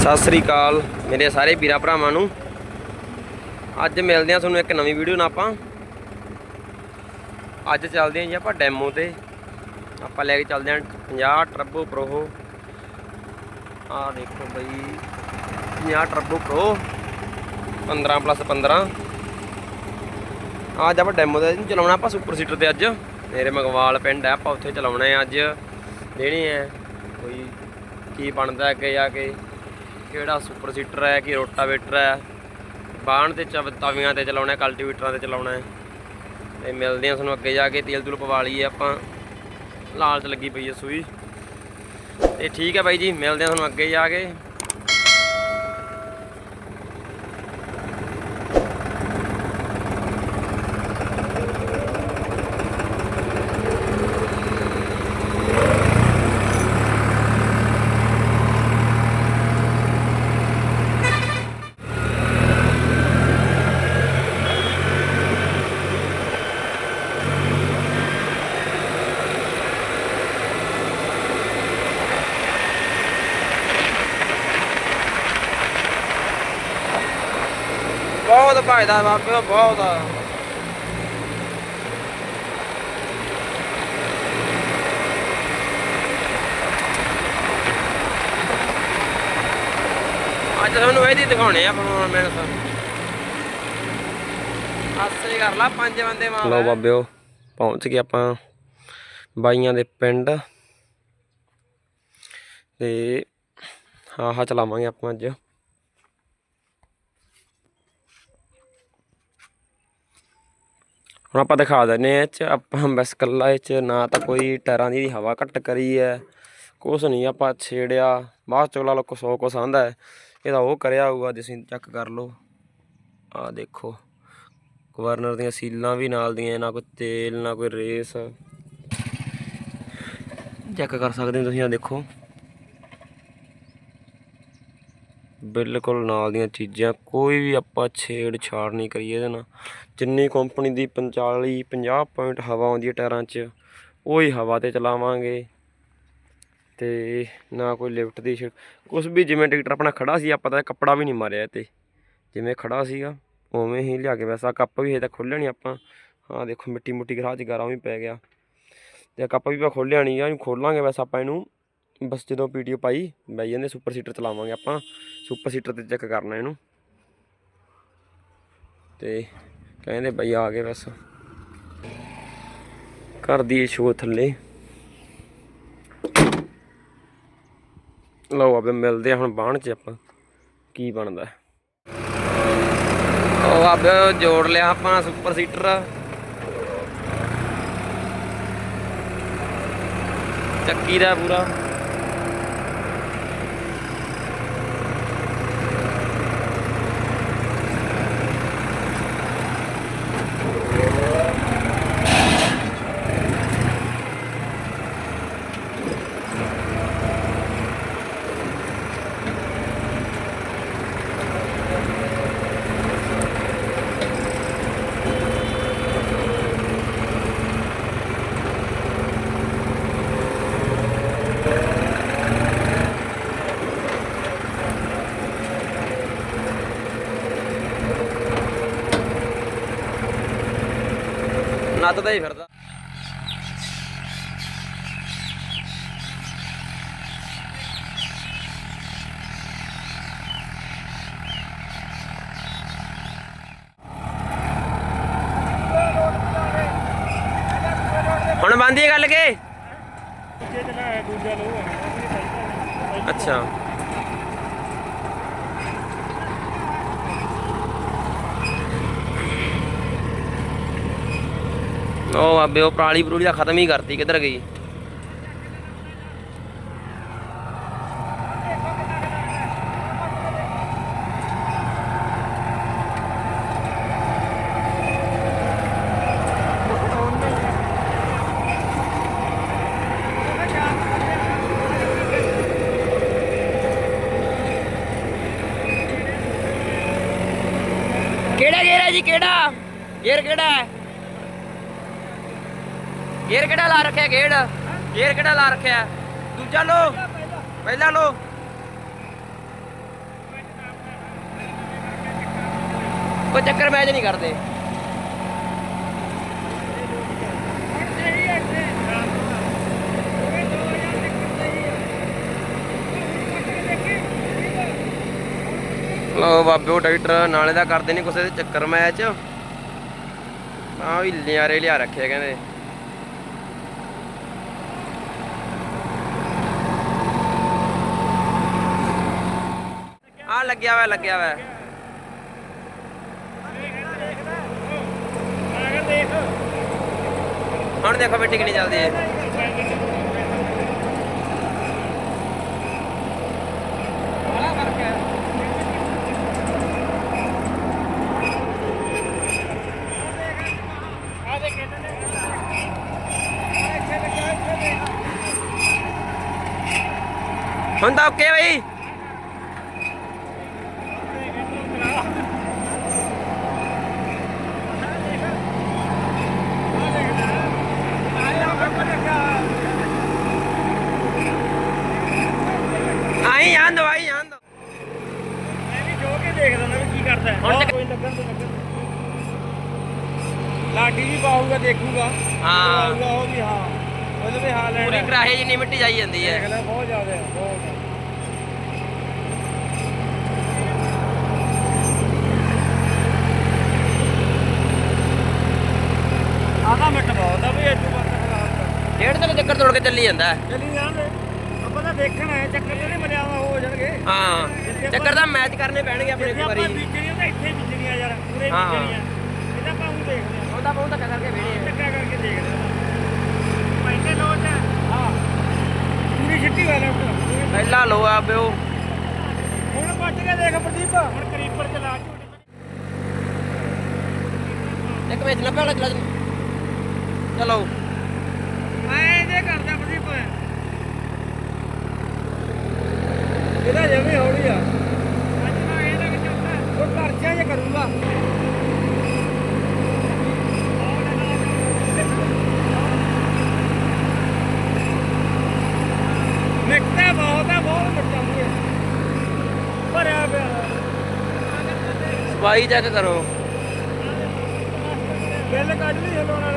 ਸਤਿ ਸ੍ਰੀ ਅਕਾਲ ਮੇਰੇ ਸਾਰੇ ਵੀਰਾਂ ਭਰਾਵਾਂ ਨੂੰ। ਅੱਜ ਮਿਲਦੇ ਆ ਤੁਹਾਨੂੰ ਇੱਕ ਨਵੀਂ ਵੀਡੀਓ ਨਾਲ ਆਪਾਂ। ਅੱਜ ਚੱਲਦੇ ਆਂ ਜੀ ਆਪਾਂ ਡੈਮੋ ਤੇ। ਆਪਾਂ ਲੈ ਕੇ ਚੱਲਦੇ ਆਂ 50 ਟਰਬੋ ਪ੍ਰੋ ਆਹ ਦੇਖੋ ਬਈ 50 ਟਰਬੋ ਪ੍ਰੋ 15 ਪਲੱਸ 15 ਅੱਜ ਆਪਾਂ ਡੈਮੋ ਤੇ ਚਲਾਉਣਾ, ਆਪਾਂ ਸੁਪਰ ਸੀਟਰ ਤੇ ਅੱਜ। ਮੇਰੇ ਮਗਵਾਲ ਪਿੰਡ ਹੈ ਆਪਾਂ ਉੱਥੇ ਚਲਾਉਣਾ ਹੈ ਅੱਜ। ਦੇਣੀ ਹੈ ਕੋਈ ਕੀ ਬਣਦਾ ਅੱਗੇ ਜਾ ਕੇ। ਕਿਹੜਾ ਸੁਪਰ ਸੀਟਰ ਹੈ, ਕਿ ਰੋਟਾਵੇਟਰ ਹੈ। ਬਾਣ ਤੇ ਚਵ ਤਵੀਆਂ ਤੇ ਚਲਾਉਣਾ ਕਲਟੀਵੇਟਰਾਂ ਤੇ ਚਲਾਉਣਾ ਹੈ। ਤੇ ਮਿਲਦੇ ਆ ਤੁਹਾਨੂੰ ਅੱਗੇ ਜਾ ਕੇ, ਤੇਲ ਤੂਲ ਪਵਾ ਲਈਏ ਆਪਾਂ। ਲਾਲਚ ਲੱਗੀ ਪਈ ਹੈ ਸੂਈ। ਤੇ ਠੀਕ ਹੈ ਬਾਈ ਜੀ, ਮਿਲਦੇ ਆ ਤੁਹਾਨੂੰ ਅੱਗੇ ਜਾ ਕੇ। ਬਹੁਤ ਫਾਇਦਾ ਬਾਬੇ ਬਹੁਤ। ਅੱਜ ਤੁਹਾਨੂੰ ਇਹਦੀ ਦਿਖਾਉਣੇ ਆ ਪਰਫਾਰਮੈਂਸ ਆਸੇ ਕਰ ਲਾ ਪੰਜ ਬੰਦੇ ਮਾਰ ਲਓ ਬਾਬਿਓ ਪਹੁੰਚ ਗਏ ਆਪਾਂ ਬਾਈਆਂ ਦੇ ਪਿੰਡ। ਤੇ ਹਾਂ ਹਾਂ ਚਲਾਵਾਂਗੇ ਆਪਾਂ ਅੱਜ। ਹੁਣ ਆਪਾਂ ਦਿਖਾ ਦਿੰਨੇ ਆ ਇਹ ਚ, ਆਪਾਂ ਬਸ ਕੱਲਾ ਇਹ ਚ, ਨਾ ਤਾਂ ਕੋਈ ਟਾਇਰਾਂ ਦੀ ਹਵਾ ਘੱਟ ਕਰੀ ਹੈ, ਕੁਛ ਨਹੀਂ ਆਪਾਂ ਛੇੜਿਆ, ਬਾਅਦ ਚੋਲਾ ਲੋਕ ਸੌ ਕੁਛ ਆਂਦਾ ਹੈ, ਇਹਦਾ ਉਹ ਕਰਿਆ ਹੋਊਗਾ ਤੁਸੀਂ ਚੈੱਕ ਕਰ ਲਓ। ਆਹ ਦੇਖੋ ਗਵਰਨਰ ਦੀਆਂ ਸੀਲਾਂ ਵੀ ਨਾਲ ਦੀਆਂ, ਨਾ ਕੋਈ ਤੇਲ, ਨਾ ਕੋਈ ਰੇਸ। ਚੈੱਕ ਕਰ ਸਕਦੇ ਹੋ ਤੁਸੀਂ ਆ ਦੇਖੋ। ਬਿਲਕੁਲ ਨਾਲ ਦੀਆਂ ਚੀਜ਼ਾਂ, ਕੋਈ ਵੀ ਆਪਾਂ ਛੇੜ ਛਾੜ ਨਹੀਂ ਕਰੀਏ ਇਹਦੇ ਨਾਲ। ਜਿੰਨੀ ਕੰਪਨੀ ਦੀ 45 50 ਪੁਆਇੰਟ ਹਵਾ ਆਉਂਦੀ ਹੈ ਟਾਇਰਾਂ 'ਚ, ਉਹੀ ਹਵਾ ਤੇ ਚਲਾਵਾਂਗੇ। ਤੇ ਨਾ ਕੋਈ ਲਿਫਟ ਦੀ ਕੁਝ ਵੀ ਜਿਵੇਂ ਟਰੈਕਟਰ ਆਪਣਾ ਖੜਾ ਸੀ, ਆਪਾਂ ਤਾਂ ਕੱਪੜਾ ਵੀ ਨਹੀਂ ਮਾਰਿਆ ਇਹ ਤੇ ਜਿਵੇਂ ਖੜਾ ਸੀਗਾ, ਉਵੇਂ ਹੀ ਲਿਆ ਕੇ ਵੈਸਾ ਕੱਪ ਵੀ ਹਜੇ ਤਾਂ ਖੋਲ੍ਹਿਆ ਨਹੀਂ ਆਪਾਂ। ਹਾਂ ਦੇਖੋ ਮਿੱਟੀ ਮੁੱਟੀ ਗਰਾਹ 'ਚ ਗਾਰਾ ਵੀ ਪੈ ਗਿਆ। ਤੇ ਕੱਪ ਵੀ ਆਪਾਂ ਖੋਲ੍ਹਿਆ ਨਹੀਂ ਆ ਇਹਨੂੰ ਖੋਲਾਂਗੇ ਵੈਸੇ ਆਪਾਂ ਇਹਨੂੰ। ਬਸ ਜਦੋਂ ਵੀਡੀਓ ਪਾਈ ਬਾਈ ਜਾਂਦੇ ਸੁਪਰ ਸੀਟਰ ਚਲਾਵਾਂਗੇ ਆਪਾਂ। ਸੁਪਰ ਸੀਟਰ ਤੇ ਚੈੱਕ ਕਰਨਾ ਇਹਨੂੰ। ਤੇ ਕਹਿੰਦੇ ਬਾਈ ਆ ਗਏ ਬਸ। ਕਰ ਦੀ ਸ਼ੋ ਥੱਲੇ। ਲਓ ਆਪੇ ਮਿਲਦੇ ਆ ਹੁਣ ਬਾਣ ਚ ਆਪਾਂ, ਕੀ ਬਣਦਾ। ਉਹ ਆਪੇ ਜੋੜ ਲਿਆ ਆਪਾਂ ਸੁਪਰ ਸੀਟਰ ਚੱਕੀ ਦਾ ਪੂਰਾ। ਨੱਤਦਾ ਹੀ ਫਿਰਦਾ। ਹੁਣ ਬੰਦੀ ਗੱਲ ਕੇ? ਅੱਛਾ। ਉਹ ਬਾਬੇ, ਉਹ ਪਰਾਲੀ ਪਰੂਲੀ ਦਾ ਖਤਮ ਹੀ ਕਰਤੀ, ਕਿੱਧਰ ਗਈ? ਕਿਹੜਾ ਗੇਰ ਹੈ ਜੀ, ਕਿਹੜਾ? ਗੇਰ ਕਿਹੜਾ ਹੈ? ਗੇਰ ਕਿਹੜਾ ਲਾ ਰੱਖਿਆ ਗੇੜ? ਗੇਰ ਕਿਹੜਾ ਲਾ ਰੱਖਿਆ? ਦੂਜਾ ਲੋ ਪਹਿਲਾ ਲੋ ਕੋਈ ਚੱਕਰ ਮੈਚ ਨਹੀਂ ਕਰਦੇ। ਲੋ ਬਾਬੇ ਉਹ ਟਰੈਕਟਰ ਨਾਲੇ ਦਾ ਕਰਦੇ ਨਹੀਂ ਕਿਸੇ ਦੇ ਚੱਕਰ ਮੈਚ। ਆ ਵੀ ਲਿਆਰੇ ਲਿਆ ਰੱਖਿਆ ਕਹਿੰਦੇ। ਆ ਲੱਗਿਆ ਵਾ ਲੱਗਿਆ ਵਾ ਹੁਣ ਦੇਖੋ ਮਿੱਟੀ ਕਿੰਨੀ ਚੱਲਦੀ ਹੈ ਹੁਣ ਤਾਂ ਓਕੇ ਬਈ ਆਈ ਆਂ ਦਵਾਈ ਆਂ ਦੋ ਮੈਂ ਵੀ ਜੋ ਕੇ ਦੇਖਦਾ ਨਾ ਵੀ ਕੀ ਕਰਦਾ ਹੈ ਹੁਣ ਹੁਣ ਤੇ- ਕੋਈ ਲੱਗਣ ਤੇ ਲੱਗਣ ਲਾਡੀ ਵੀ ਪਾਊਗਾ ਦੇਖੂਗਾ ਹਾਂ। ਪਾਊਗਾ ਉਹ ਵੀ ਹਾਂ ਉਹਦੇ ਵੀ ਹਾਲ ਹੈ ਜਿੰਨੀ ਮਿੱਟੀ ਜਾਈ ਜਾਂਦੀ ਦੇਖ ਹੈ ਲੈ ਬਹੁਤ ਜ਼ਿਆਦਾ ਹੈ ਬਹੁਤ ਆਦਾ ਮਿੰਟ ਬਹੁਤ ਆ ਵੀ ਇੱਥੇ ਬੰਦ ਖਰਾਬ ਡੇਢ ਤੱਕ ਚੱਕਰ ਤੋੜ ਕੇ ਚੱਲੀ ਜਾਂਦਾ। ਹੈ। ਚਲੀ ਜਾਂਦੇ। ਆਪਾਂ ਤਾਂ ਦੇਖਣਾ ਹੈ ਚੱਕਰ ਤੇ ਨਹੀਂ ਮਰਿਆਵਾ ਹੋ ਜਾਣਗੇ। ਹਾਂ ਚੱਕਰ ਦਾ ਮੈਚ ਕਰਨੇ ਪੈਣਗੇ ਆਪਣੇ ਇੱਕ ਆਪਾਂ ਵਾਰੀ ਬੀਜਣੀਆਂ ਤਾਂ ਇੱਥੇ ਬੀਜਣੀਆਂ ਯਾਰ ਪੂਰੇ। ਬੀਜਣੀਆਂ ਇਹਦਾ ਆਪਾਂ ਨੂੰ ਦੇਖਦੇ ਹਾਂ ਉਹਦਾ ਬਹੁਤ ਧੱਕਾ ਕਰਕੇ ਵੇੜੇ ਟੱਕਾ ਕਰਕੇ ਦੇਖਦੇ ਹਾਂ ਪਹਿਲੇ ਲੋਟ ਹਾਂ ਪਹਿਲਾ ਲੋ ਆ ਬਿਓ ਹੁਣ ਪੱਟ ਕੇ ਦੇਖ ਪ੍ਰਦੀਪ ਹੁਣ ਕਰੀਪਰ ਚਲਾ ਝੂਟੇ ਇੱਕ ਵਿੱਚ ਲੱਭਿਆ ਵਾਲਾ ਚਲਾ ਚਲੋ। ਐਂ ਜੇ ਕਰਦਾ ਪ੍ਰਦੀਪ। ਇਹਦਾ ਜਿਵੇਂ ਹੌਲੀ ਆ। ਅੱਜ ਮੈਂ ਇਹਦਾ ਕਿ ਚੌਥਾ ਉਹ ਕਰਚਾ ਜੇ ਕਰੂੰਗਾ ਮਿੱਟਾ ਬਹੁਤ ਆ ਬਹੁਤ ਮਿੱਟਾ ਮੂਰੇ ਭਰਿਆ ਪਿਆ ਸਫ਼ਾਈ ਚੈੱਕ ਕਰੋ। ਬਿੱਲ ਕੱਢ ਲਈ ਹਲੋਂ ਨਾਲ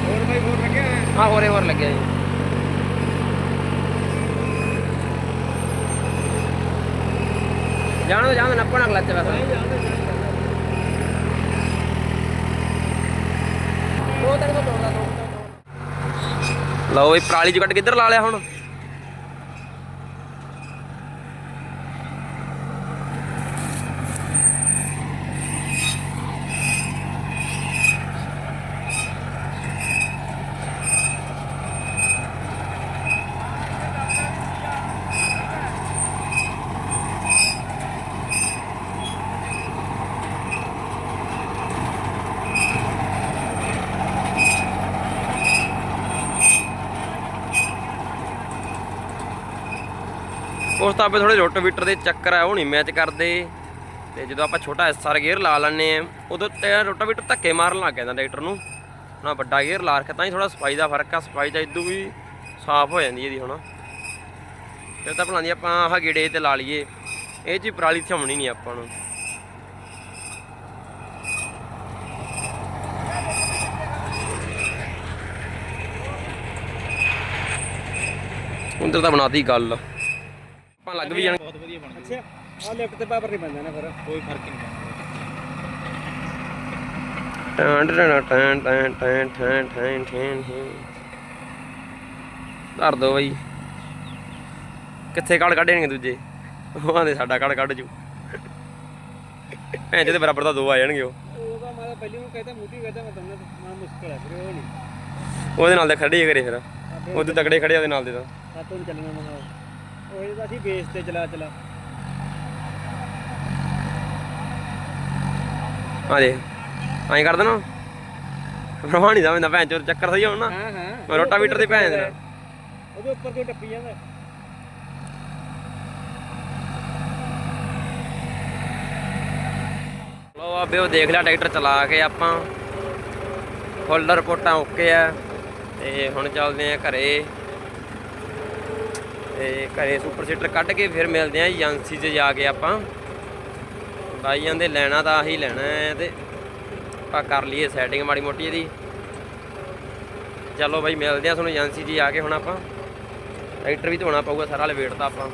ਹੋਰ ਬਾਈ ਹੋਰ ਲੱਗਿਆ ਹੈ? ਹੋਰੇ ਹੋਰ ਲੱਗਿਆ ਜੀ। ਜਾਣੋ ਜਾਣੋ ਨੱਪਣਾ ਕਲੱਚ ਦੋ ਦੋ ਲਓ ਇਹ ਪਰਾਲੀ ਚ ਕੱਟ ਕਿੱਧਰ ਲਾ ਲਿਆ ਹੁਣ। ਉਸ ਤਾਂ ਆਪੇ ਥੋੜੇ ਰੋਟੋਵੀਟਰ ਦੇ ਚੱਕਰ ਆ, ਉਹ ਨਹੀਂ ਮੈਚ ਕਰਦੇ। ਤੇ ਜਦੋਂ ਆਪਾਂ ਛੋਟਾ ਐਸਆਰ ਗੇਅਰ ਲਾ ਲੈਂਦੇ ਆ ਉਦੋਂ ਤੇ ਰੋਟੋਵੀਟਰ ਧੱਕੇ ਮਾਰਨ ਲੱਗ ਜਾਂਦਾ ਟਰੈਕਟਰ ਨੂੰ। ਨਾ ਵੱਡਾ ਗੇਅਰ ਲਾ ਰੱਖਿਆ ਤਾਂ ਹੀ ਥੋੜਾ ਸਫ਼ਾਈ ਦਾ ਫ਼ਰਕ ਆ, ਸਫ਼ਾਈ ਤਾਂ ਇਦੋਂ ਵੀ ਸਾਫ਼ ਹੋ ਜਾਂਦੀ ਇਹਦੀ ਹੁਣ। ਫਿਰ ਤਾਂ ਬਣਾਉਂਦੀ ਆਪਾਂ ਆਹ ਗੇੜੇ ਤੇ ਲਾ ਲਈਏ। ਇਹ ਚ ਪਰਾਲੀ ਥਿਆਉਣੀ ਨਹੀਂ ਆਪਾਂ ਨੂੰ। ਉਧਰ ਤਾਂ ਬਣਾਤੀ ਗੱਲ। ਆਪਾਂ ਲੱਗ ਵੀ ਜਾਣਗੇ ਬਹੁਤ ਵਧੀਆ ਬਣ ਅੱਛਾ ਆ ਲਿਫਟ ਤੇ ਪਾਵਰ ਨਹੀਂ ਪੈਂਦਾ ਨਾ ਫਿਰ। ਕੋਈ ਫ਼ਰਕ ਨਹੀਂ ਪੈਂਦਾ ਟੈਂ ਟੈਂ ਟੈਂ ਟੈਂ ਟੈਂ ਟੈਂ ਧਰ ਦੋ ਬਈ। ਕਿੱਥੇ ਕਾੜ ਕੱਢਣਗੇ ਦੂਜੇ? ਉਹਾਂ ਦੇ ਸਾਡਾ ਕਾੜ ਕੱਢ ਜੂ। ਭੈਣ ਜਿਹਦੇ ਬਰਾਬਰ ਦਾ ਦੋ ਆ ਜਾਣਗੇ ਉਹ। ਉਹਦੇ ਨਾਲ ਦੇ ਖੜੇ ਕਰੇ ਫਿਰ। ਉਹਦੇ ਤਕੜੇ ਖੜੇ ਉਹਦੇ ਨਾਲ ਦੇ ਤਾਂ। ਸਾਤੋਂ ਚੱਲਣਾ ਮਹਾ ਉਹ ਇਹਦਾ ਸੀ ਬੇਸ ਤੇ ਚਲਾ ਚਲਾ। ਆ ਦੇ ਐਂ ਕਰ ਦੇਣਾ। ਰਵਾਣੀ ਦਾ ਮੈਂਦਾ ਭੈਣ ਚੋਰ ਚੱਕਰ ਸਹੀ ਹੋਣ ਹਾਂ ਹਾਂ। ਰੋਟਾਵੀਟਰ ਤੇ ਭੈਣ ਦੇਣਾ ਉਹਦੇ ਉੱਪਰ ਕੋਈ ਟੱਪੀ ਜਾਂਦਾ। ਲੋ ਆ ਬਿਓ ਦੇਖ ਲਿਆ ਟਰੈਕਟਰ ਚਲਾ ਕੇ ਆਪਾਂ। ਫੁੱਲ ਰਿਪੋਰਟਾਂ ਓਕੇ ਆ। ਤੇ ਹੁਣ ਚੱਲਦੇ ਆ ਘਰੇ। ਤੇ ਘਰੇ ਸੁਪਰ ਸੀਟਰ ਕੱਢ ਕੇ ਫਿਰ ਮਿਲਦੇ ਆ ਏਜੰਸੀ 'ਚ ਜਾ ਕੇ ਆਪਾਂ। ਬਾਈ ਜਾਂਦੇ ਲੈਣਾ ਤਾਂ ਆਹੀ ਲੈਣਾ ਹੈ ਤੇ ਆਪਾਂ ਕਰ ਲਈਏ ਸੈਟਿੰਗ ਮਾੜੀ ਮੋਟੀ ਇਹਦੀ। ਚਲੋ ਬਾਈ, ਮਿਲਦੇ ਆ ਤੁਹਾਨੂੰ ਏਜੰਸੀ 'ਚ ਜਾ ਕੇ ਹੁਣ ਆਪਾਂ। ਟਰੈਕਟਰ ਵੀ ਧੋਣਾ ਪਊਗਾ, ਸਾਰਾ ਲਵੇਟ ਤਾਂ ਆਪਾਂ।